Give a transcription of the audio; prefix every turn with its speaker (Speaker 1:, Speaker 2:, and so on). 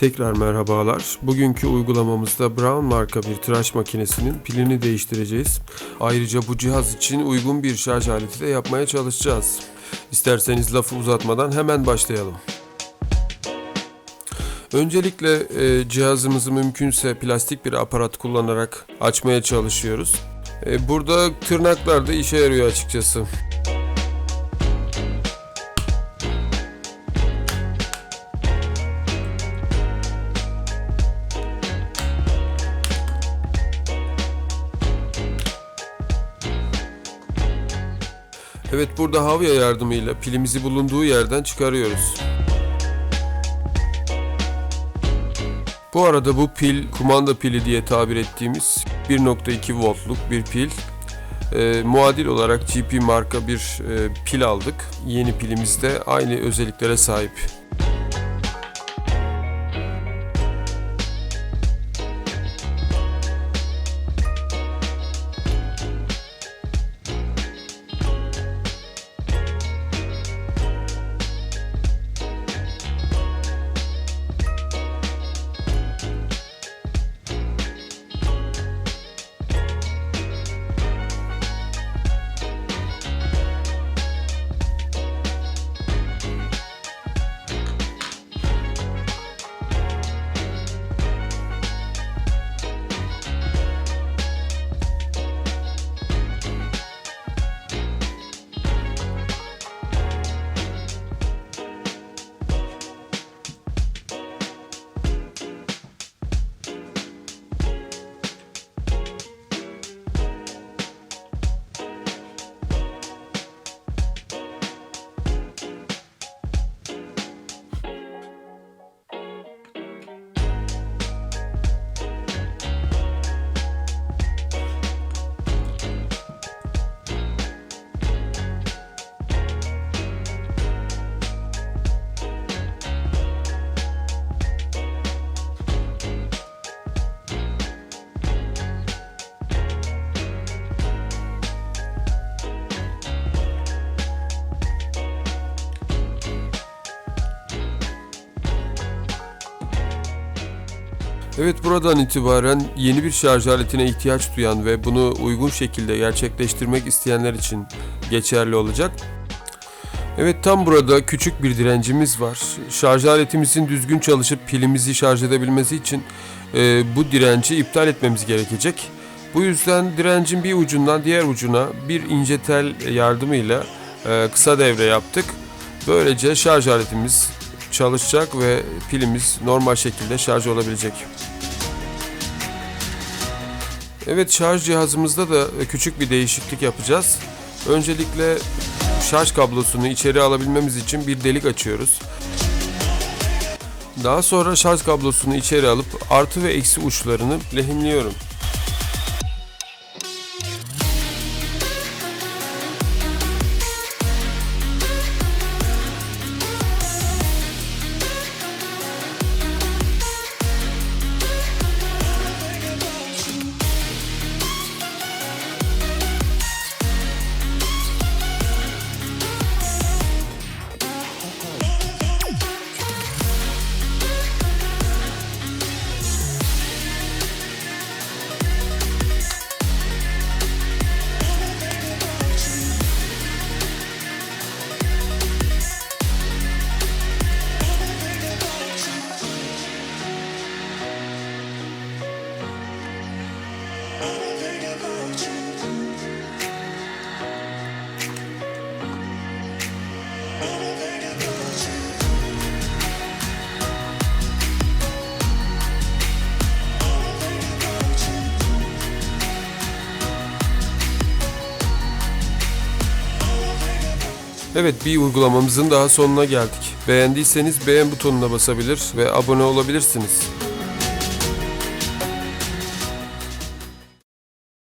Speaker 1: Tekrar merhabalar. Bugünkü uygulamamızda Brown marka bir tıraş makinesinin pilini değiştireceğiz. Ayrıca bu cihaz için uygun bir şarj aleti de yapmaya çalışacağız. İsterseniz lafı uzatmadan hemen başlayalım. Öncelikle e, cihazımızı mümkünse plastik bir aparat kullanarak açmaya çalışıyoruz. E, burada tırnaklar da işe yarıyor açıkçası. Evet burada havya yardımıyla pilimizi bulunduğu yerden çıkarıyoruz. Bu arada bu pil kumanda pili diye tabir ettiğimiz 1.2 voltluk bir pil. Ee, muadil olarak GP marka bir e, pil aldık. Yeni pilimiz de aynı özelliklere sahip. Evet buradan itibaren yeni bir şarj aletine ihtiyaç duyan ve bunu uygun şekilde gerçekleştirmek isteyenler için geçerli olacak. Evet tam burada küçük bir direncimiz var. Şarj aletimizin düzgün çalışıp pilimizi şarj edebilmesi için e, bu direnci iptal etmemiz gerekecek. Bu yüzden direncin bir ucundan diğer ucuna bir ince tel yardımıyla e, kısa devre yaptık. Böylece şarj aletimiz çalışacak ve pilimiz normal şekilde şarj olabilecek. Evet şarj cihazımızda da küçük bir değişiklik yapacağız. Öncelikle şarj kablosunu içeri alabilmemiz için bir delik açıyoruz. Daha sonra şarj kablosunu içeri alıp artı ve eksi uçlarını lehimliyorum. Evet bir uygulamamızın daha sonuna geldik. Beğendiyseniz beğen butonuna basabilir ve abone olabilirsiniz.